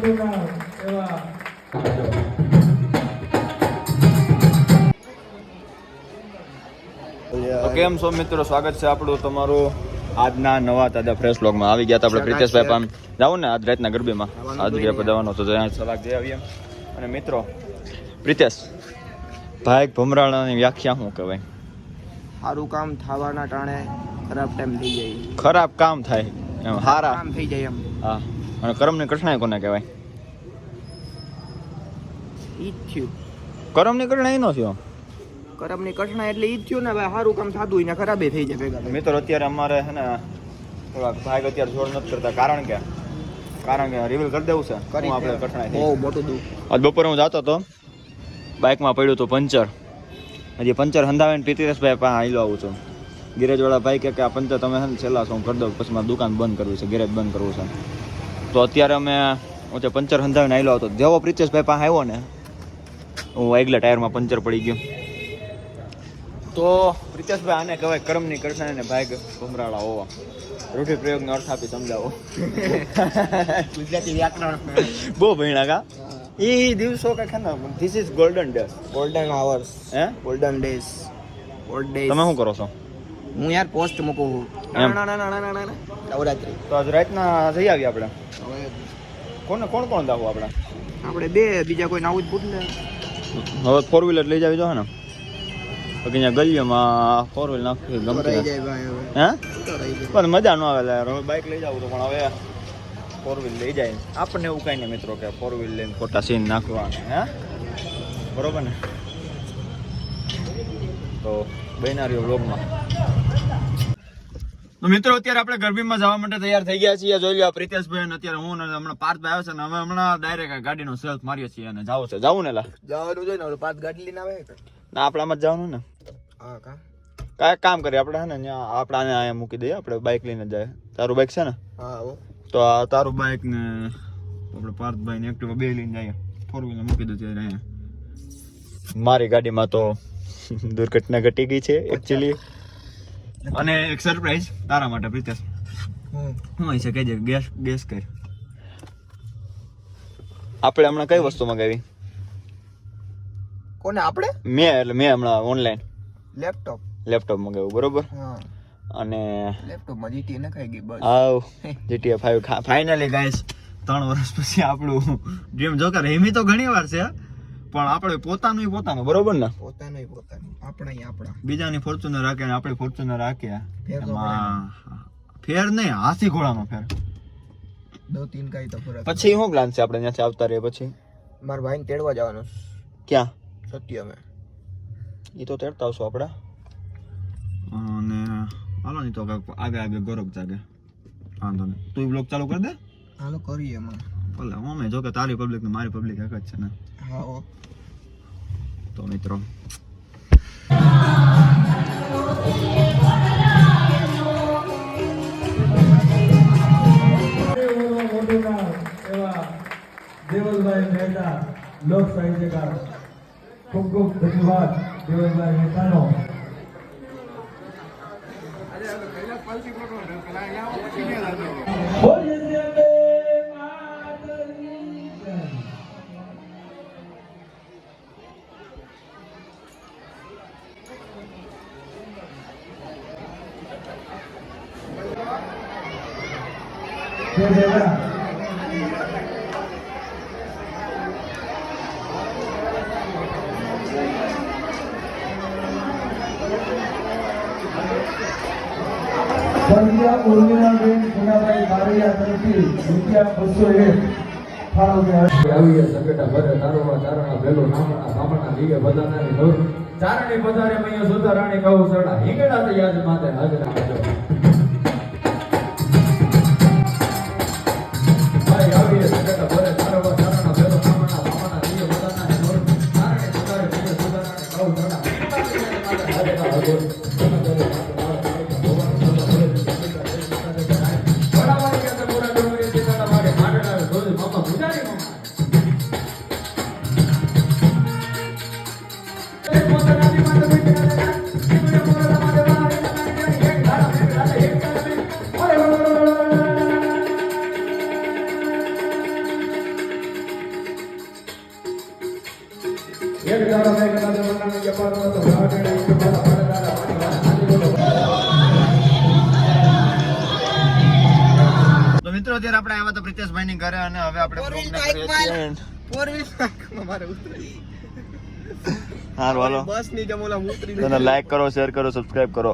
નામ એવા તો કેમ છો મિત્રો સ્વાગત છે આપણું તમારું આજના નવા તાજા ફ્રેશ બ્લોગમાં આવી ગયા હતા આપણે પ્રિતેશભાઈ પામ જાઉં ને આજ રાતના ગરબીમાં. આજ ગયા પર જવાનો તો ત્યાં સલાક જઈ આવીએ અને મિત્રો પ્રિતેશ ભાઈ ભમરાણાની વ્યાખ્યા શું કહેવાય? સારું કામ થવાના ટાણે ખરાબ ટાઈમ થઈ જાય. ખરાબ કામ થાય. એમ સારા કામ થઈ જાય એમ. હા. અને કરમની કઠણાઈ કોને કહેવાય? ઈ થયું. કરમની કઠણાઈ નો થયો. કરમની કઠણા એટલે ઈ થયું ને ભાઈ સારું કામ થતું ને ખરાબે થઈ જાય ભેગા મિત્રો અત્યારે અમારે છે ને થોડાક ભાગ અત્યારે જોડ નથી કરતા. કારણ કે કારણ કે રિવીલ કરી દેવું છે. કરી આપણે દે. કઠણાઈ બહુ મોટું દુઃખ. આજ બપોરે હું જતો હતો બાઇકમાં પડ્યું હતું પંચર. હજી પંચર હંધાવીને પીતિરેશભાઈ પાસે આવેલો આવું છું. ગેરેજવાળા ભાઈ કે આ પંચર તમે છેલ્લા હું કરી દઉં પછી મારે દુકાન બંધ કરવી છે ગેરેજ બંધ કરવું છે. તો અત્યારે અમે તે પંચર હંધાવીને આવેલો હતો. જેવો પ્રિતેશભાઈ પાસે આવ્યો ને હું આગલા ટાયરમાં પંચર પડી ગયું. તો પ્રિતેશભાઈ આને કહેવાય કર્મની કરશે ને ભાઈ ભમરાળા હોવા. રૂઢિ પ્રયોગનો અર્થ આપી સમજાવો. ગુજરાતી વ્યાકરણ. બહુ ભણ્યા કા? એ દિવસો કે ને this is golden day golden hours હે? ગોલ્ડન ડેઝ તમે શું કરો છો? હું યાર પોસ્ટ મૂકું એમ. ના ના ના ના ના ના નવરાત્રી. તો આજ રાતના જઈ આવીએ આપણે. હવે કોને કોણ કોણ જાવું આપણે? આપણે બે બીજા કોઈ આવું જ પૂછ લે હવે ફોર વ્હીલર લઈ જાવી જો ને. બાકી અહીંયા ગલીઓમાં ફોર વ્હીલ નાખવી ગમતી નથી. જાય ભાઈ હવે. હે? તો રહી જાય. પણ મજા ન આવે યાર હવે બાઇક લઈ જાવું તો પણ હવે ફોર વ્હીલ લઈ જાય. આપણને એવું કાંઈ નહીં મિત્રો કે ફોર વ્હીલ લઈને ખોટા સીન નાખવા હે? બરોબર ને? તો બહેનારીઓ વ્લોગમાં મિત્રો અત્યારે આપણે ગરબીમાં જવા માટે તૈયાર થઈ ગયા છીએ. જોઈ લો આ પ્રિતેશભાઈ અને અત્યારે હું અને હમણાં પાર્થભાઈ આવ્યો છે ને હવે હમણાં ડાયરેક્ટ ગાડીનો સેલ્ફ મારીએ છીએ અને જાવ છે. જાવું ને લા? જવાનું જોઈએ ને પાંચ ગાડી લઈને આવે? ના આપણામાં જ જવાનું ને. હા કા? કાંઈ કામ કરીએ આપણે હે ને આપણે આને અહીંયા મૂકી દઈએ આપણે બાઇક લઈને જાય. તારું બાઇક છે ને? હા તો આ તારું બાઇક ને આપણે પાર્થભાઈ ને એક્ટિવા બે લઈને જઈએ. ફોર વ્હીલર મૂકી દઈએ અહીંયા. મારી ગાડીમાં તો દુર્ઘટના ઘટી ગઈ છે એકચ્યુઅલી અને એક સરપ્રાઈઝ તારા માટે પ્રિતેશ. હું હોય છે? કહેજે ગેસ ગેસ કર. આપણે હમણાં કઈ વસ્તુ મંગાવી? કોને? આપણે? મેં એટલે મેં હમણાં ઓનલાઈન લેપટોપ લેપટોપ મંગાવ્યું બરોબર? હા. અને લેપટોપમાં જીટી ન ખાઈ ગઈ બસ. આવ જીટીએ ફાઈવ ફાઇનલી ગાઈસ ત્રણ વર્ષ પછી આપણું ડ્રીમ જોકર હેમી તો ઘણી વાર છે પણ આપણે પોતાનું પોતાનું બરોબર ને? પોતાનું પોતાનું આપણે આપણા. બીજાની ફોર્ચ્યુનર રાખે ને આપણે ફોર્ચ્યુનર રાખ્યા ફેર નહીં હાથી ઘોડાનો ફેર. દો તીન કાઈ તો ફરક પછી શું પ્લાન છે આપણે ત્યાંથી આવતા રહીએ પછી? મારા ભાઈને તેડવા જવાનું ક્યાં? સત્ય અમે. એ તો તેડતા આવશું આપણે અને હાલો નહીં તો આગે આગે ગોરખ જાગે. વાંધો નહીં. તું બ્લોગ ચાલુ કરી દે? હાલો કરીએ એમાં ભલે અમે જો કે તારી પબ્લિક ને મારી પબ્લિક એક જ છે ને. હા હો તો મિત્રો દેવલભાઈ મહેતા લોક સાહિત્યકાર. ખૂબ ખૂબ ધન્યવાદ દેવલભાઈ મહેતાનો. દેવરા ઉર્મિલાબેન ગુનાભાઈ બારૈયા તરફથી રૂપિયા ચારણા ભેલો નામણા બામણા લીગે બધાના નોર ચારણી પધારે મૈયા સુધા રાણી કહું સરડા હિંગડા યાદ માતે હાજરા. મિત્રો અત્યારે આપણે આવ્યા તો પ્રિતેશભાઈ ની ઘરે અને હવે આપણે. ફોર વ્હીલ મારે ઉતરી. બસની જમોલા ઉતરી લાઈક કરો શેર કરો સબસ્ક્રાઇબ કરો.